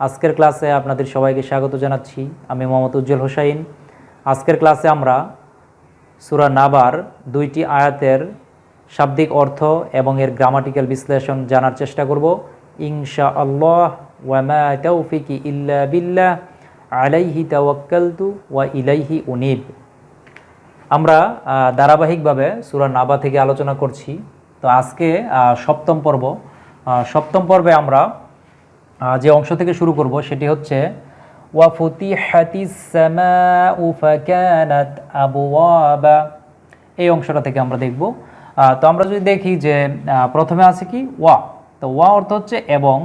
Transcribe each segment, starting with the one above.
আজকের ক্লাসে আপনাদের সবাইকে স্বাগত জানাচ্ছি। আমি মোহাম্মদ উজ্জ্বল হোসাইন। আজকের ক্লাসে আমরা সুরা নাবার দুইটি আয়াতের শাব্দিক অর্থ এবং এর গ্রামাটিক্যাল বিশ্লেষণ জানার চেষ্টা করব। ইনশা আল্লাহ ওয়ামা ইল্লা বিল্লাহ, আলাইহি তাওয়াক্কালতু ওয়া ইলাইহি উনিব। আমরা ধারাবাহিকভাবে সুরা নাবা থেকে আলোচনা করছি। তো আজকে সপ্তম পর্ব। সপ্তম পর্বে আমরা যে অংশ থেকে শুরু করব, সেটি হচ্ছে এই অংশটা থেকে আমরা দেখব। তো আমরা যদি দেখি যে প্রথমে আছে কি? ওয়া। তো ওয়া অর্থ হচ্ছে এবং।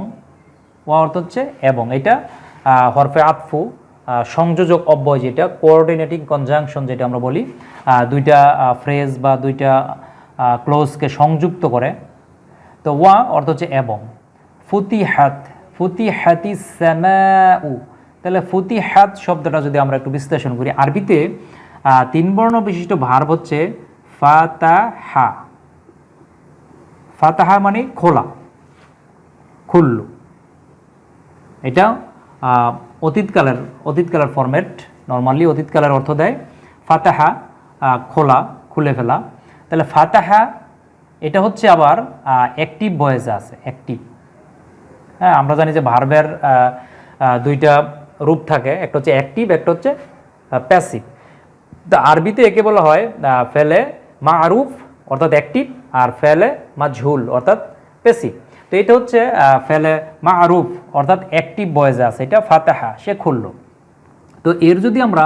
ওয়া অর্থ হচ্ছে এবং। এটা হরফে আতফু সংযোজক অব্যয় যেটা কোঅর্ডিনেটিং কনজাংশন যেটা আমরা বলি দুইটা ফ্রেজ বা দুইটা ক্লোজকে সংযুক্ত করে। তো ওয়া অর্থ হচ্ছে এবং। ফুতিহাত ফুতিহাতি সামাউ। তাহলে ফুতিহাত শব্দটা যদি আমরা একটু বিশ্লেষণ করি, আরবিতে তিন বর্ণ বিশিষ্ট ভার্ব হচ্ছে ফাতাহা। ফাতাহা মানে খোলা, খুল্লু। এটা অতীতকালের অতীতকালের ফরম্যাট নর্মালি অতীতকালের অর্থ দেয় ফাতাহা খোলা, খুলে ফেলা। তাহলে ফাতাহা, এটা হচ্ছে আবার অ্যাক্টিভ ভয়েসে আছে অ্যাক্টিভ হ্যাঁ আমরা জানি যে ভার্বের দুইটা রূপ থাকে। একটা হচ্ছে অ্যাক্টিভ, একটা হচ্ছে প্যাসিভ। তো আরবিতে একে বলা হয় ফেলে মা আরুফ অর্থাৎ অ্যাক্টিভ, আর ফেলে মা ঝুল অর্থাৎ প্যাসিভ। তো এটা হচ্ছে ফেলে মা আরুফ অর্থাৎ অ্যাক্টিভ বয়েজে আছে। এটা ফাতেহা, সে খুললো। তো এর যদি আমরা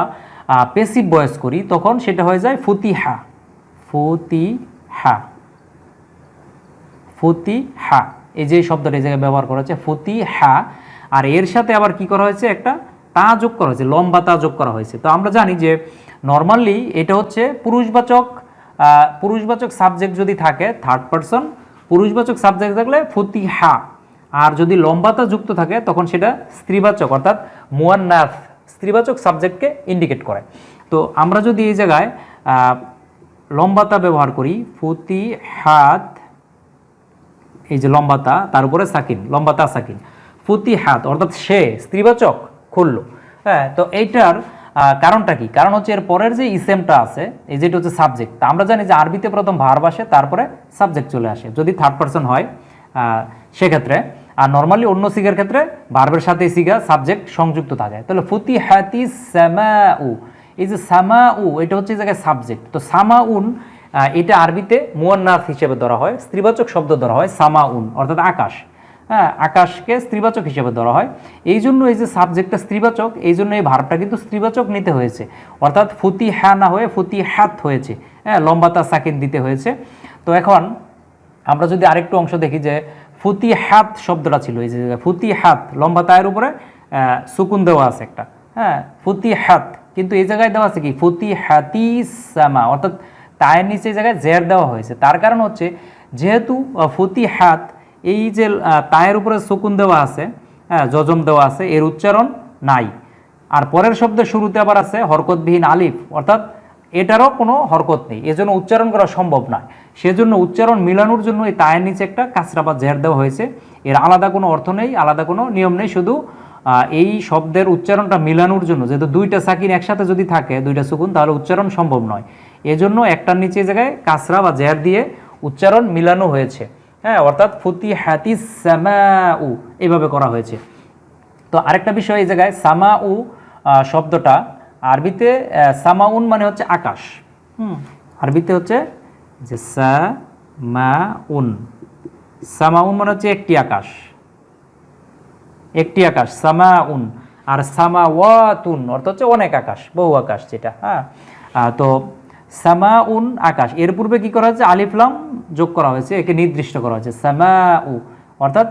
পেসিভ বয়েস করি, তখন সেটা হয়ে যায় ফুতিহা। ফুতিহা। ফুতি হা এই যে শব্দটা এই জায়গায় ব্যবহার করা হয়েছে ফতি হা। আর এর সাথে আবার কি করা হয়েছে? একটা তা যোগ করা হয়েছে, লম্বা তা যোগ করা হয়েছে। তো আমরা জানি যে নর্মালি এটা হচ্ছে পুরুষবাচক পুরুষবাচক সাবজেক্ট যদি থাকে থার্ড পারসন পুরুষবাচক সাবজেক্ট থাকলে ফতি হা। আর যদি লম্বাতা যুক্ত থাকে, তখন সেটা স্ত্রীবাচক, অর্থাৎ মুয়ান্নাথ স্ত্রীবাচক সাবজেক্টকে ইন্ডিকেট করে। তো আমরা যদি এই জায়গায় লম্বাতা ব্যবহার করি, ফতি হাত এই যে লম্বাতা তার উপরে সাকিন লম্বাতা সাকিন। ফুতি হাত অর্থাৎ সে স্ত্রীবাচক খুললো। হ্যাঁ তো এইটার কারণটা কি? কারণ হচ্ছে এর পরের যে ইসেমটা আছে এই যেটা হচ্ছে সাবজেক্ট আমরা জানি যে আরবিতে প্রথম ভার্ব আসে তারপরে সাবজেক্ট চলে আসে। যদি থার্ড পার্সন হয় সেক্ষেত্রে আর নর্মালি অন্য সিগার ক্ষেত্রে ভার্বের সাথে সিগা সাবজেক্ট সংযুক্ত থাকে। তাহলে ফুতি হাতি উ এই যে সামা উ এটা হচ্ছে এই জায়গায় সাবজেক্ট তো সামা উন আহ, এটা আরবিতে মুয়ান্নাথ হিসেবে ধরা হয়, স্ত্রীবাচক শব্দ ধরা হয়, সামাউন, অর্থাৎ আকাশ। হ্যাঁ আকাশকে স্ত্রীবাচক হিসেবে ধরা হয়। এই জন্য এই যে সাবজেক্টটা স্ত্রীবাচক এই জন্য এই ভার্বটা কিন্তু স্ত্রীবাচক নিতে হয়েছে। অর্থাৎ ফুতি হ্যা না হয়ে ফুতি হ্যাত হয়েছে। হ্যাঁ লম্বাতা সাকিন দিতে হয়েছে। তো এখন আমরা যদি আরেকটু অংশ দেখি যে ফুতি হাত শব্দটা ছিল, এই যে ফুতি হাত লম্বা তায়ের উপরে সুকুন দেওয়া আছে একটা। হ্যাঁ ফুতি হাত কিন্তু এই জায়গায় দেওয়া আছে কি? ফুতি হাতি সামা, অর্থাৎ তায়ের নিচে জায়গায় জের দেওয়া হয়েছে। তার কারণ হচ্ছে, যেহেতু ফতি হাত, এই যে তায়ের উপরে সুকুন দেওয়া আছে হ্যাঁ যজম দেওয়া আছে, এর উচ্চারণ নাই। আর পরের শব্দের শুরুতে আবার আছে হরকতবিহীন আলিফ, অর্থাৎ এটারও কোনো হরকত নেই। এজন্য উচ্চারণ করা সম্ভব নয়। সেজন্য উচ্চারণ মিলানোর জন্য এই তায়ের নিচে একটা কাঁচরা বা জের দেওয়া হয়েছে। এর আলাদা কোনো অর্থ নেই, আলাদা কোনো নিয়ম নেই, শুধু এই শব্দের উচ্চারণটা মিলানোর জন্য, যেহেতু দুইটা সাকিন একসাথে যদি থাকে, দুইটা সুকুন, তাহলে উচ্চারণ সম্ভব নয়। এজন্য একটার নিচে জায়গায় কাঁচরা বা জের দিয়ে উচ্চারণ মিলানো হয়েছে। হ্যাঁ অর্থাৎ ফুতি হাতি সামাউ এইভাবে করা হয়েছে। তো আরেকটা বিষয় এই জায়গায় সামা উ আহ, শব্দটা আরবিতে সামাউন মানে হচ্ছে আকাশ। হুম আরবিতে হচ্ছে যে সা মা উন সামাউন মানে হচ্ছে একটি আকাশ। একটি আকাশ সামাউন। আর সামা ওয়াতুন অর্থ হচ্ছে অনেক আকাশ বহু আকাশ যেটা হ্যাঁ। তো সামা উন আকাশ। এর পূর্বে কি করা হয়েছে? আলিফলাম যোগ করা হয়েছে, একে নির্দিষ্ট করা হয়েছে। সামা উ অর্থাৎ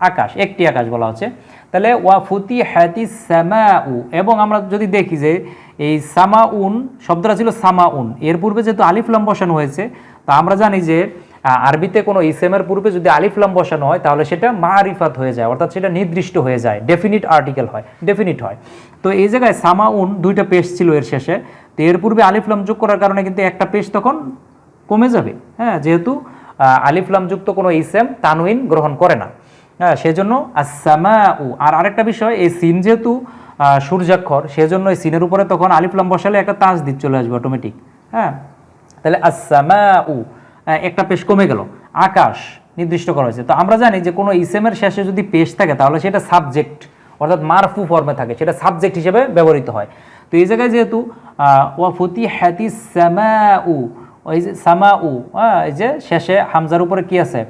আকাশ, একটি আকাশ বলা হচ্ছে। তাহলে ওয়া ফুতি হ্যাতি সামা উ এবং আমরা যদি দেখি যে এই সামা উন শব্দটা ছিল সামা উন এর পূর্বে যেহেতু আলিফলাম বসানো হয়েছে, তা আমরা জানি যে আরবিতে কোনো ইসেমের পূর্বে যদি আলিফলাম বসানো হয় তাহলে সেটা মারিফাত হয়ে যায় অর্থাৎ সেটা নির্দিষ্ট হয়ে যায় ডেফিনিট আর্টিকেল হয় ডেফিনিট হয়। তো এই জায়গায় সামা উন দুইটা পেশ ছিল এর শেষে। তো এর পূর্বে আলিফলাম যোগ করার কারণে কিন্তু একটা পেশ তখন কমে যাবে। হ্যাঁ যেহেতু আহ, আলিফলাম যুক্ত কোনো ইসেম তানউইন গ্রহণ করে না। হ্যাঁ সেজন্য আসামা উ আর আরেকটা বিষয় এই সিন যেহেতু সূর্যাক্ষর সেজন্য এই সিনের উপরে তখন আলিফলাম বসালে একটা তাজ দিক চলে আসবে অটোমেটিক হ্যাঁ তাহলে আসামা উ আহ, একটা পেশ কমে গেল। আকাশ নির্দিষ্ট করা হয়েছে। তো আমরা জানি যে কোনো ইসেমের শেষে যদি পেশ থাকে তাহলে সেটা সাবজেক্ট অর্থাৎ মারফু ফর্মে থাকে সেটা সাবজেক্ট হিসেবে ব্যবহৃত হয়। তো এই জায়গায় যেহেতু আহ, ওয়া ফুতি হ্যাতি সামা উ ওই যে সামা উ হ্যাঁ, এই যে শেষে হামজার উপরে কি আছে?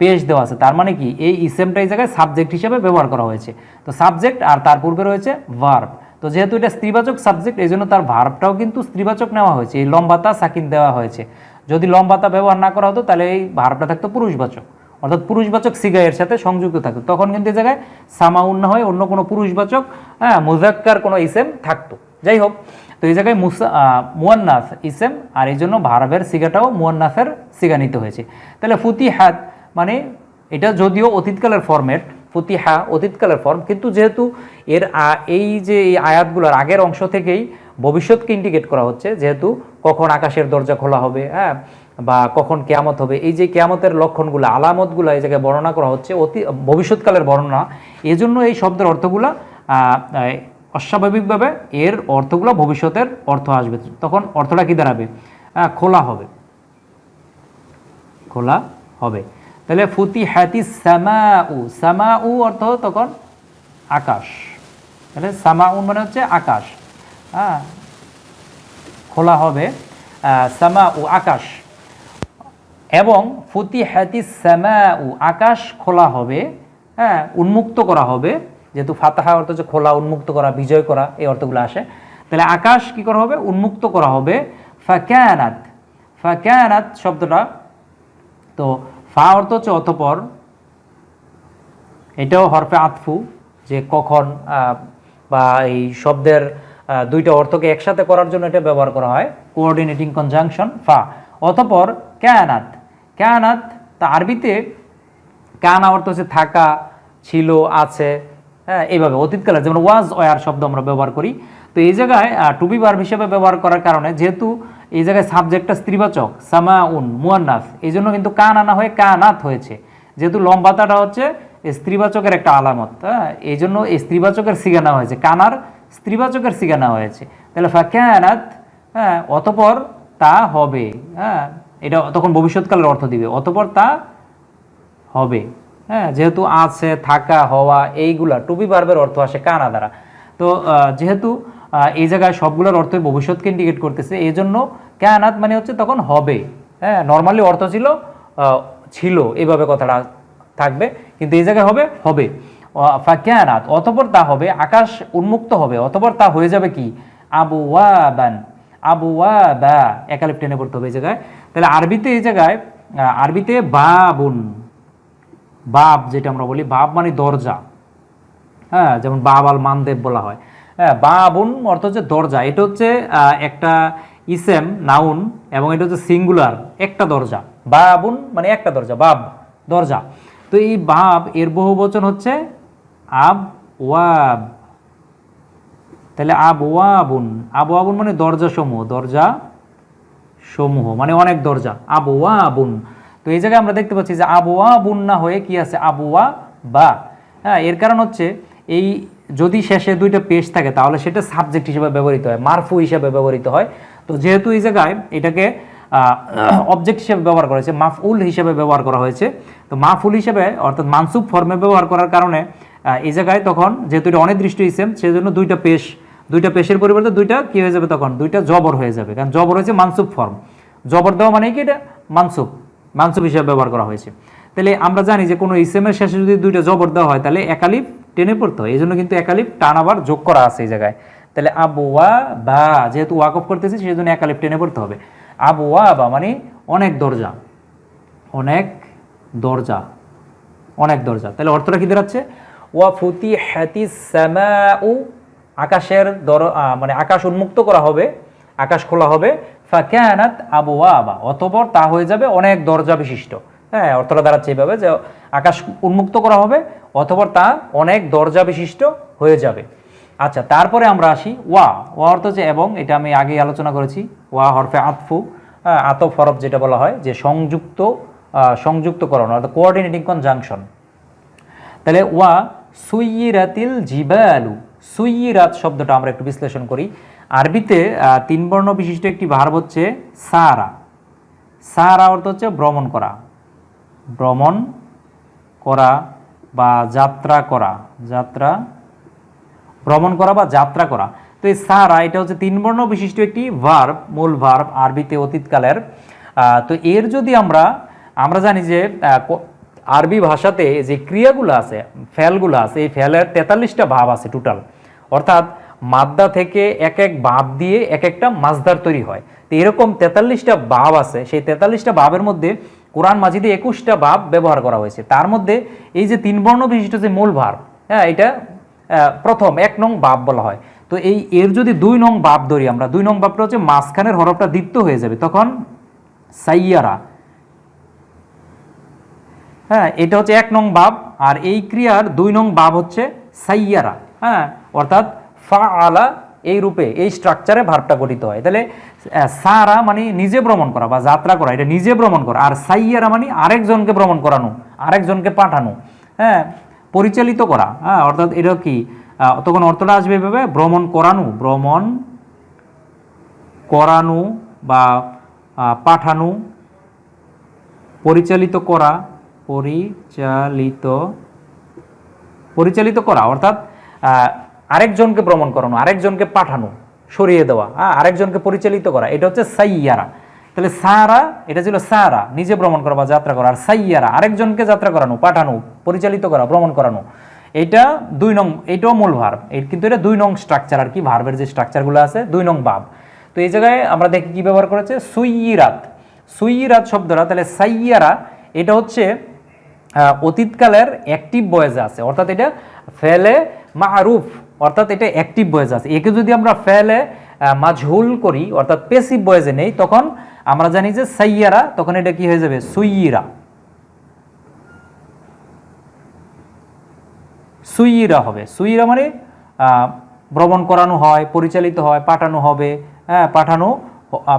পেশ দেওয়া আছে। তার মানে কি? এই ইসেমটা এই জায়গায় সাবজেক্ট হিসেবে ব্যবহার করা হয়েছে। তো সাবজেক্ট আর তার পূর্বে রয়েছে ভার্ব তো যেহেতু এটা স্ত্রীবাচক সাবজেক্ট এই জন্য তার ভার্বটাও কিন্তু স্ত্রীবাচক নেওয়া হয়েছে। এই লম্বাতা সাকিন দেওয়া হয়েছে। যদি লম্বাতা ব্যবহার না করা হতো, তাহলে এই ভার্বটা থাকতো পুরুষবাচক। অর্থাৎ পুরুষবাচক সিগা এর সাথে সংযুক্ত থাকতো। তখন কিন্তু এই জায়গায় সামাউন না হয়ে অন্য কোনো পুরুষবাচক হ্যাঁ মুজাক্কার কোনো ইসেম থাকতো। যাই হোক, তো এই জায়গায় মুসা মুয়ান্নাস ইসেম, আর এই জন্য ভার্বের সিগাটাও মুয়ান্নাসের সিগা নিতে হয়েছে। তাহলে ফুতিহাত মানে এটা যদিও অতীতকালের ফর্মেট ফুতিহা অতীতকালের ফর্ম কিন্তু যেহেতু এর এই যে এই আয়াতগুলোর আগের অংশ থেকেই ভবিষ্যৎকে ইন্ডিকেট করা হচ্ছে যেহেতু কখন আকাশের দরজা খোলা হবে হ্যাঁ বা কখন কেয়ামত হবে। এই যে কেয়ামতের লক্ষণগুলো আলামতগুলো এই জায়গায় বর্ণনা করা হচ্ছে অতি ভবিষ্যৎকালের বর্ণনা এজন্য এই শব্দের অর্থগুলো অস্বাভাবিকভাবে এর অর্থগুলো ভবিষ্যতের অর্থ আসবে। তখন অর্থটা কি দাঁড়াবে? আহ, খোলা হবে। খোলা হবে। তাহলে ফুতি হ্যাতি সামা উ সামা উ অর্থ তখন আকাশ। তাহলে সামা উন মানে হচ্ছে আকাশ। হ্যাঁ খোলা হবে সামা উ আকাশ। এবং ফতি হ্যাতি সামা ও আকাশ খোলা হবে হ্যাঁ উন্মুক্ত করা হবে। যেহেতু ফাতাহা অর্থ হচ্ছে খোলা, উন্মুক্ত করা, বিজয় করা, এই অর্থগুলো আসে। তাহলে আকাশ কি করা হবে? উন্মুক্ত করা হবে। ফাক্যানাত ফাক্যানাত শব্দটা, তো ফা অর্থ হচ্ছে অতপর। এটাও হরফে আতফু, যে কখন বা এই শব্দের দুইটা অর্থকে একসাথে করার জন্য এটা ব্যবহার করা হয়। কোঅর্ডিনেটিং কনজাংশন ফা। অতপর, ক্যানাত। ক্যানাত, তা আরবিতে কানা অর্থ হচ্ছে থাকা, ছিল, আছে হ্যাঁ এইভাবে, অতীতকালে। যেমন ওয়াজ ওয়ার শব্দ আমরা ব্যবহার করি। তো এই জায়গায় টুবি ভার্ব হিসেবে ব্যবহার করার কারণে যেহেতু এই জায়গায় সাবজেক্টটা স্ত্রীবাচক সামা উন মুয়ান্নাস এই জন্য কিন্তু কান আনা হয়ে কানাত হয়েছে। যেহেতু লম্বাতাটা হচ্ছে স্ত্রীবাচকের একটা আলামত হ্যাঁ এই জন্য স্ত্রীবাচকের সিগা নেওয়া হয়েছে। কানার স্ত্রীবাচকের সিগা নেওয়া হয়েছে। তাহলে ফাক্যানাত হ্যাঁ অতপর তা হবে। হ্যাঁ এটা তখন ভবিষ্যৎকালের অর্থ দিবে। অতপর তা হবে। হ্যাঁ যেহেতু আছে, থাকা, হওয়া, এইগুলা টুবি বার্বের অর্থ আসে কানা দ্বারা। তো যেহেতু এই জায়গায় সবগুলোর অর্থ ভবিষ্যৎকে ইন্ডিকেট করতেছে এই জন্য ক্যানাত মানে হচ্ছে তখন হবে। হ্যাঁ নর্মালি অর্থ ছিল ছিল, এভাবে কথাটা থাকবে। কিন্তু এই জায়গায় হবে হবে। ক্যানাত অতপর তা হবে, আকাশ উন্মুক্ত হবে, অতপর তা হয়ে যাবে কি? আবু ওয়াবান আবু ওয়াবা একালিপ টেনে পড়তে হবে এই জায়গায়। তাহলে আরবিতে এই জায়গায় আরবিতে বাবুন, বাব যেটা আমরা বলি, বাব মানে দরজা। হ্যাঁ যেমন বাব আল মানদেব বলা হয়। হ্যাঁ বাবুন অর্থ হচ্ছে দরজা, এটা হচ্ছে একটা ইসেম, নাউন, এবং এটা হচ্ছে সিঙ্গুলার, একটা দরজা। বাবুন মানে একটা দরজা, বাব, দরজা। তো এই বাব এর বহু বচন হচ্ছে আব ওয়াব তাহলে আব ওয়াবুন আব ওয়াবুন মানে দরজা সমূহ দরজা সমূহ মানে অনেক দরজা। আবুয়া বুন তো এই জায়গায় আমরা দেখতে পাচ্ছি যে আবুয়া বুন না হয়ে কি আছে? আবুয়া বা হ্যাঁ এর কারণ হচ্ছে এই যদি শেষে দুইটা পেশ থাকে, তাহলে সেটা সাবজেক্ট হিসেবে ব্যবহৃত হয়, মারফু হিসেবে ব্যবহৃত হয়। তো যেহেতু এই জায়গায় এটাকে অবজেক্ট হিসেবে ব্যবহার করা হয়েছে, মাফউল হিসেবে ব্যবহার করা হয়েছে, তো মাফুল হিসেবে, অর্থাৎ মানসুব ফর্মে ব্যবহার করার কারণে এই জায়গায় তখন যেহেতু এটা অনির্দিষ্ট ইসেম সেই জন্য দুইটা পেশ, দুইটা পেশের পরিবর্তে দুইটা কি হয়ে যাবে তখন? দুইটা জবর হয়ে যাবে। কারণ জবর হয়েছে মানসুব ফর্ম জবর দেওয়া মানে কি এটা? মানসুব। মানসুব হিসেবে ব্যবহার করা হয়েছে। তাহলে আমরা জানি যে কোনো ইসেমের শেষে যদি দুইটা জবর দেওয়া হয়, তাহলে একালিপ টেনে পড়তে হয়। এই জন্য কিন্তু একালিপ টান আবার যোগ করা আছে এই জায়গায়। তাহলে আবু ওয়া বা, যেহেতু ওয়াকফ করতেছি সেই জন্য একালিপ টেনে পড়তে হবে। আবু ওয়া বা মানে অনেক দরজা। অনেক দরজা। অনেক দরজা। তাহলে অর্থটা কি দাঁড়াচ্ছে? ওয়া ফুতি হ্যাতি উ আকাশের দর মানে আকাশ উন্মুক্ত করা হবে আকাশ খোলা হবে ফাকানাত আবওয়াবা অতঃপর তা হয়ে যাবে অনেক দরজা বিশিষ্ট। হ্যাঁ অর্থটা দাঁড়াচ্ছে এইভাবে যে আকাশ উন্মুক্ত করা হবে অতঃপর তা অনেক দরজা বিশিষ্ট হয়ে যাবে। আচ্ছা তারপরে আমরা আসি ওয়া ওয়া অর্থ যে এবং এটা আমি আগেই আলোচনা করেছি ওয়া হরফে আতফু আহ, আতফ হরফ যেটা বলা হয় যে সংযুক্ত সংযুক্তকরণ অর্থাৎ কোঅর্ডিনেটিং কনজাংশন তাহলে ওয়া সুইরাতিল জিবালু। সুইরাত শব্দটা আমরা একটু বিশ্লেষণ করি। আরবিতে তিন বর্ণ বিশিষ্ট একটি ভার্ব হচ্ছে সারা। সারা অর্থ হচ্ছে ভ্রমণ করা। ভ্রমণ করা বা যাত্রা করা। যাত্রা, ভ্রমণ করা বা যাত্রা করা। তো এই সারা, এটা হচ্ছে তিন বর্ণ বিশিষ্ট একটি ভার্ব মূল ভার্ব আরবিতে অতীতকালের। তো এর যদি আমরা আমরা জানি যে আরবি ভাষাতে যে ক্রিয়াগুলো আছে, ফেলগুলো আছে, এই ফেলের তেতাল্লিশটা ভাব আছে টোটাল অর্থাৎ মাদ্দা থেকে এক এক ভাব দিয়ে এক একটা মাছদার তৈরি হয়। তো এরকম তেতাল্লিশটা ভাব আছে, সেই তেতাল্লিশটা ভাবের মধ্যে কোরআন মাজিদে একুশটা ভাব ব্যবহার করা হয়েছে। তার মধ্যে এই যে তিন বর্ণ বিশিষ্ট যে মূল ভার হ্যাঁ এটা প্রথম এক নং বাপ বলা হয়। তো এই, এর যদি দুই নং বাপ ধরি আমরা, দুই নং বাপটা হচ্ছে মাঝখানের হরফটা দ্বিত্ব হয়ে যাবে, তখন সাইয়ারা হ্যাঁ এটা হচ্ছে এক নং বাব, আর এই ক্রিয়ার দুই নং বাব হচ্ছে সাইয়ারা হ্যাঁ অর্থাৎ ফা আলা এই রূপে, এই স্ট্রাকচারে ভার্বটা গঠিত হয়। তাহলে সারা মানে নিজে ভ্রমণ করা বা যাত্রা করা, এটা নিজে ভ্রমণ করা। আর সাইয়ারা মানে আরেকজনকে ভ্রমণ করানো, আরেকজনকে পাঠানো হ্যাঁ পরিচালিত করা হ্যাঁ অর্থাৎ এটা কি তখন অর্থটা আসবে এভাবে, ভ্রমণ করানো ভ্রমণ করানো বা পাঠানো, পরিচালিত করা পরিচালিত পরিচালিত করা, অর্থাৎ আরেকজনকে ভ্রমণ করানো, আরেকজনকে পাঠানো, সরিয়ে দেওয়া হ্যাঁ আরেকজনকে পরিচালিত করা, এটা হচ্ছে সাইয়ারা। তাহলে সারা, এটা ছিল সারা, নিজে ভ্রমণ করা বা যাত্রা করা, আর সাইয়ারা, আরেকজনকে যাত্রা করানো, পাঠানো, পরিচালিত করা, ভ্রমণ করানো, এটা দুই নং, এটাও মূল ভার্ব কিন্তু এটা দুই নং স্ট্রাকচার আর কি ভার্বের যে স্ট্রাকচারগুলো আছে, দুই নং ভাব তো এই জায়গায় আমরা দেখি কি ব্যবহার করেছে? সুইরাত। সুইরাত শব্দটা, তাহলে সাইয়ারা, এটা হচ্ছে অতীতকালের অ্যাক্টিভ বয়েজ আছে। অর্থাৎ এটা ফেলে মারুফ অর্থাৎ এটা অ্যাক্টিভ বয়েজ আছে। একে যদি আমরা ফেলে আহ, মাজহুল করি অর্থাৎ পেসিভ বয়েজে নেই তখন আমরা জানি যে সাইয়ারা তখন এটা কি হয়ে যাবে? সুইরা। সুইরা হবে। সুইরা মানে ভ্রমণ করানো হয় পরিচালিত হয় পাঠানো হবে হ্যাঁ পাঠানো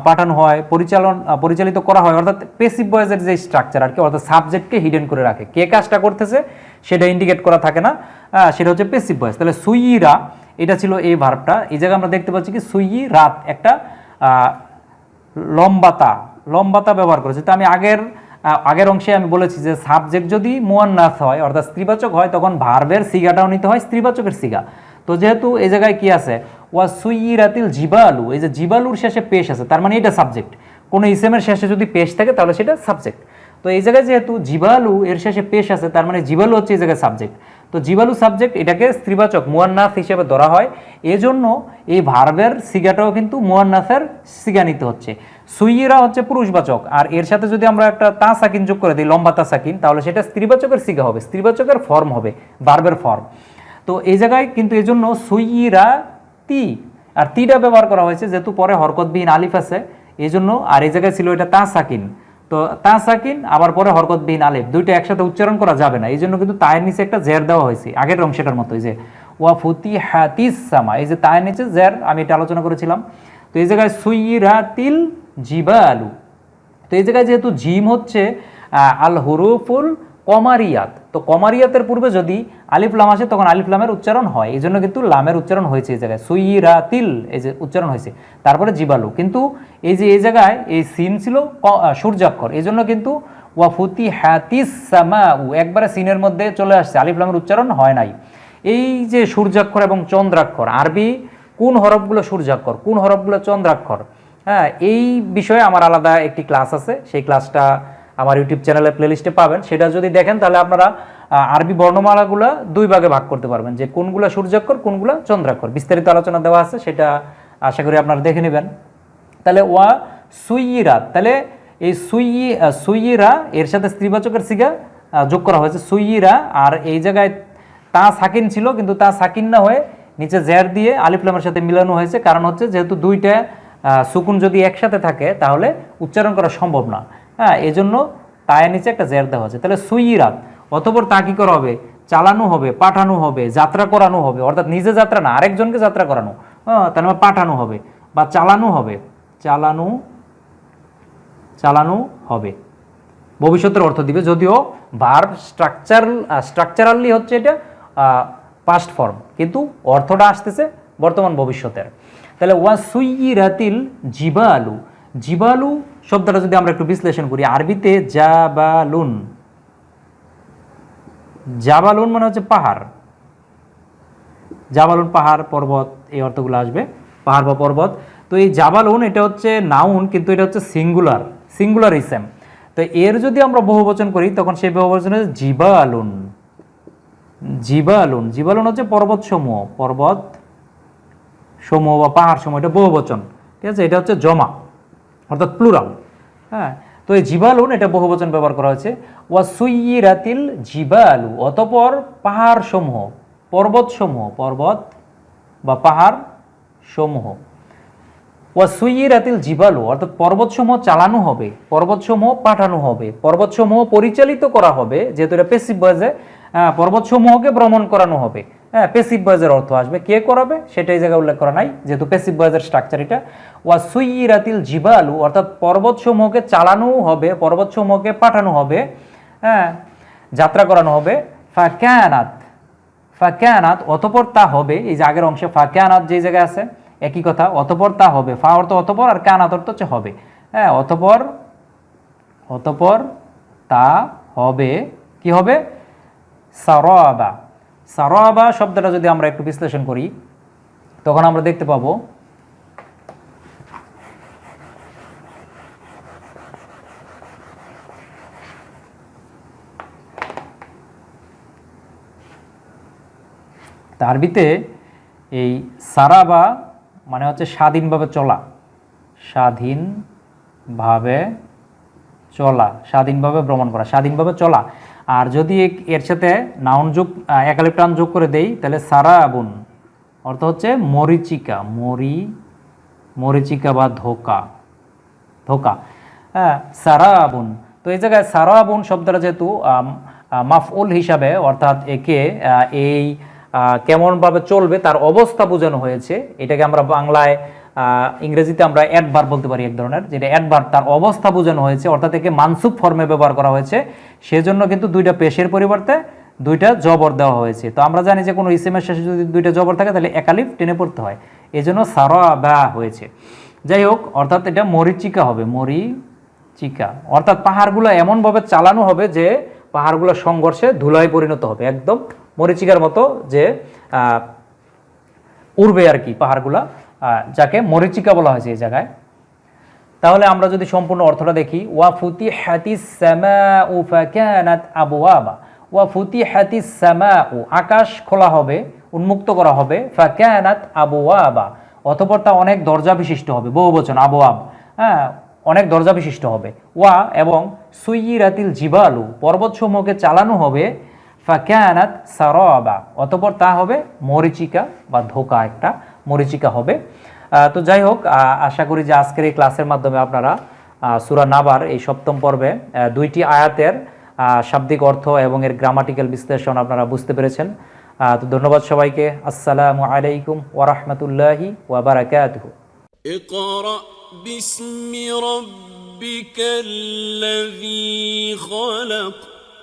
পাঠানো হয়, পরিচালন পরিচালিত করা হয়, অর্থাৎ পেসিভ ভয়েসের যে স্ট্রাকচার আর কি, অর্থাৎ সাবজেক্টকে হিডেন করে রাখে। কে কাজটা করতেছে, সেটা ইন্ডিকেট করা থাকে না সেটা হচ্ছে পেসিভ ভয়েস তাহলে সুইরা এটা ছিল এই ভার্বটা এই জায়গায় আমরা দেখতে পাচ্ছি কি, সুই রাত একটা লম্বাতা লম্বাতা ব্যবহার করেছে। তো আমি আগের আগের অংশে আমি বলেছি যে সাবজেক্ট যদি মুয়ান্নাস হয়, অর্থাৎ স্ত্রীবাচক হয়, তখন ভার্বের সিগাটাও নিতে হয়, স্ত্রীবাচকের সিগা। তো যেহেতু এই জায়গায় কি আছে ওয়া সুইরাতিল জিবালু, এই যে জিবালুর শেষে পেশ আছে, তার মানে এটা সাবজেক্ট কোনো ইসেমের শেষে যদি পেশ থাকে, তাহলে সেটা সাবজেক্ট তো এই জায়গায় যেহেতু জিবালু এর শেষে পেশ আছে, তার মানে জিবালু হচ্ছে এই জায়গায় সাবজেক্ট তো জিবালু সাবজেক্ট এটাকে স্ত্রীবাচক, মুয়ান্নাস হিসেবে ধরা হয়। এজন্য এই ভার্বের সিগাটাও কিন্তু মুয়ান্নাসের সিগা নিতে হচ্ছে। সুইরা হচ্ছে পুরুষবাচক, আর এর সাথে যদি আমরা একটা তা সাকিন যোগ করে দিই, লম্বা তা সাকিন, তাহলে সেটা স্ত্রীবাচকের সিগা হবে, স্ত্রীবাচকের ফর্ম হবে, ভার্বের ফর্ম তো এই জায়গায় কিন্তু এই জন্য সুইরা তি আর তিটা ব্যবহার করা হয়েছে যেহেতু পরে হরকতবিহীন আলিফ আছে এই জন্য আর এই জায়গায় ছিল এটা তা সাকিন তো তা সাকিন আবার পরে হরকতবিহীন আলিফ, দুইটা একসাথে উচ্চারণ করা যাবে না। এই জন্য কিন্তু তায়ের নিচে একটা জের দেওয়া হয়েছে, আগের অংশটার মতো, এই যে, ওয়া ফুতি হাতিস সামা, এই যে তায়ের নিচে জের, আমি এটা আলোচনা করেছিলাম। তো এই জায়গায় সুইরাতিল জিবালু। তো এই জায়গায় যেহেতু জিম হচ্ছে আল হুরুফুল কমারিয়াত। তো কমারিয়াতের পূর্বে যদি আলিফ লাম আসে, তখন আলিফ লামের উচ্চারণ হয়। এই জন্য কিন্তু লামের উচ্চারণ হয়েছে এই জায়গায়। সুইরাতিল, এই যে উচ্চারণ হয়েছে। তারপরে জীবালু। কিন্তু এই যে, এই জায়গায় এই সিন ছিল সূর্যাক্ষর। এই জন্য কিন্তু ওয়া ওয়াফুতি হাতিস সামা একবারে সিনের মধ্যে চলে আসছে। আলিফ লামের উচ্চারণ হয় নাই। এই যে সূর্যাক্ষর এবং চন্দ্রাক্ষর, আরবি কোন হরফগুলো সূর্যাক্ষর, কোন হরফগুলো চন্দ্রাক্ষর? হ্যাঁ এই বিষয়ে আমার আলাদা একটি ক্লাস আছে। সেই ক্লাসটা আমার ইউটিউব চ্যানেলে প্লেলিস্টে পাবেন। সেটা যদি দেখেন, তাহলে আপনারা আরবি বর্ণমালাগুলো দুই ভাগে ভাগ করতে পারবেন। যে কোনগুলো সূর্যাক্ষর, কোনগুলো চন্দ্রাক্ষর। বিস্তারিত আলোচনা দেওয়া আছে, সেটা আশা করি আপনারা দেখে নেবেন। তাহলে, ওয়া সুইরা তাহলে এই সুইয়ি সুইরা এর সাথে স্ত্রীবাচকের সিগা যোগ করা হয়েছে। সুইরা আর এই জায়গায় তা সাকিন ছিল, কিন্তু তা সাকিন না হয়ে নিচে জের দিয়ে আলিফলামের সাথে মিলানো হয়েছে। কারণ হচ্ছে, যেহেতু দুইটা সুকুন যদি একসাথে থাকে, তাহলে উচ্চারণ করা সম্ভব না। হ্যাঁ এই জন্য তায়ের নিচে একটা জের দেওয়া হয়েছে তাহলে সুইরাত, অতপর তা কি করা হবে? চালানো হবে, পাঠানো হবে, যাত্রা করানো হবে। অর্থাৎ নিজে যাত্রা না, আরেকজনকে যাত্রা করানো। হ্যাঁ তার পাঠানো হবে বা চালানো হবে। চালানো চালানো হবে। ভবিষ্যতের অর্থ দিবে যদিও ভার্ব স্ট্রাকচার স্ট্রাকচারালি হচ্ছে এটা পাস্ট ফর্ম কিন্তু অর্থটা আসতেছে বর্তমান ভবিষ্যতের। তাহলে ওয়া সুইরাতিল জিবালু জিবালু শব্দটা যদি আমরা একটু বিশ্লেষণ করি, আরবিতে জাবালুন। জাবালুন মানে হচ্ছে পাহাড়। জাবালুন পাহাড়, পর্বত, এই অর্থগুলো আসবে। পাহাড় বা পর্বত। তো এই জাবালুন এটা হচ্ছে নাউন, কিন্তু এটা হচ্ছে সিঙ্গুলার সিঙ্গুলার ইসেম তো এর যদি আমরা বহুবচন করি, তখন সেই বহুবচন হচ্ছে জিবালুন। জিবালুন জিবালুন হচ্ছে পর্বত সমূহ পর্বত সমূহ বা পাহাড় সমূহ এটা বহুবচন। ঠিক আছে? এটা হচ্ছে জমা। অর্থাৎ প্লুরাল হ্যাঁ তো এই জিবালুন এটা বহুবচন ব্যবহার করা হয়েছে। ওয়া সুইরাতিল জিবালু, অতপর পাহাড় সমূহ পর্বত সমূহ পর্বত বা পাহাড় সমূহ ওয়া সুইরাতিল জিবালু, অর্থাৎ পর্বতসমূহ চালানো হবে, পর্বতসমূহ পাঠানো হবে, পর্বতসমূহ পরিচালিত করা হবে, যেহেতু এটা পেসিভ বয়েজে পর্বতসমূহকে ভ্রমণ করানো হবে। হ্যাঁ পেসিভ বয়েজের অর্থ আসবে। কে করাবে? সেটা এই জায়গায় উল্লেখ করা নাই, যেহেতু পেসিভ বয়েজের স্ট্রাকচার এটা। ওয়া সুইরাতিল জিবালু, অর্থাৎ পর্বতসমূহকে চালানো হবে, পর্বতসমূহকে পাঠানো হবে হ্যাঁ যাত্রা করানো হবে। ফাকানাত ফাকানাত অতপর তা হবে, এই যে আগের অংশে ফাকানাত যে জায়গায় আছে, একই কথা, অতপর তা হবে। ফা অর্থ অতপর আর কানাত অর্থ হচ্ছে হবে। হ্যাঁ অতপর অতপর তা হবে, কি হবে? সারাবা সারাবা শব্দটা যদি আমরা একটু বিশ্লেষণ করি, তখন আমরা দেখতে পাবো তা আরবিতে এই সারাবা মানে হচ্ছে স্বাধীনভাবে চলা স্বাধীনভাবে চলা, স্বাধীনভাবে ভ্রমণ করা, স্বাধীনভাবে চলা। আর যদি এর সাথে নাউন যোগ আহ, একালিপ যোগ করে দেই তাহলে সারাবুন অর্থ হচ্ছে মরিচিকা মরি মরিচিকা বা ধোকা ধোকা হ্যাঁ সারাবুন। তো এই জায়গায় সারাবুন শব্দটা যেহেতু মাফউল হিসাবে অর্থাৎ একে এই কেমনভাবে চলবে তার অবস্থা বোঝানো হয়েছে। এটাকে আমরা বাংলায় ইংরেজিতে আমরা অ্যাডভার বলতে পারি এক ধরনের, যেটা অ্যাডভার তার অবস্থা বোঝানো হয়েছে, অর্থাৎ একে মানসুক ফর্মে ব্যবহার করা হয়েছে। সেজন্য কিন্তু দুইটা পেশের পরিবর্তে দুইটা জবর দেওয়া হয়েছে। তো আমরা জানি যে কোনো ইসেমের শেষে যদি দুইটা জবর থাকে, তাহলে একালিফ টেনে পড়তে হয়। এই জন্য সারা হয়েছে। যাই হোক, অর্থাৎ এটা মরিচিকা হবে, মরিচিকা। অর্থাৎ পাহাড়গুলো এমনভাবে চালানো হবে যে পাহাড়গুলো সংঘর্ষে ধুলায় পরিণত হবে। একদম মরিচিকার মতো যে উড়বে আর কি পাহাড়গুলা। যাকে মরিচিকা বলা হয়েছে এই জায়গায়। তাহলে আমরা যদি সম্পূর্ণ অর্থটা দেখি, ওয়া ফুতি হাতিস ফাকানাত আবওয়াবা। ওয়া ফুতি সামাউ, আকাশ খোলা হবে, উন্মুক্ত করা হবে, ফাকানাত আবওয়াবা। অতঃপর তা অনেক দরজা বিশিষ্ট হবে, বহু বহুবচন আবওয়াব। হ্যাঁ অনেক দরজা বিশিষ্ট হবে। ওয়া এবং সুইরাতিল জিবালু, পর্বতসমূহকে চালানো হবে, ফাকানাত সারাবা। অতঃপর তা হবে মরিচিকা বা ধোকা একটা মরিচিকা হবে আহ, তো যাই হোক আহ, আশা করি যে আজকের এই ক্লাসের মাধ্যমে আপনারা সুরা নাবার এই সপ্তম পর্বে আহ, দুইটি আয়াতের আহ, শাব্দিক অর্থ এবং এর গ্রামাটিক্যাল বিশ্লেষণ আপনারা বুঝতে পেরেছেন আহ, তো ধন্যবাদ সবাইকে আসসালামু আলাইকুম ওরহমতুল্লাহি ওয়াবারাকাতুহু اقرأ باسم ربك الذي خلق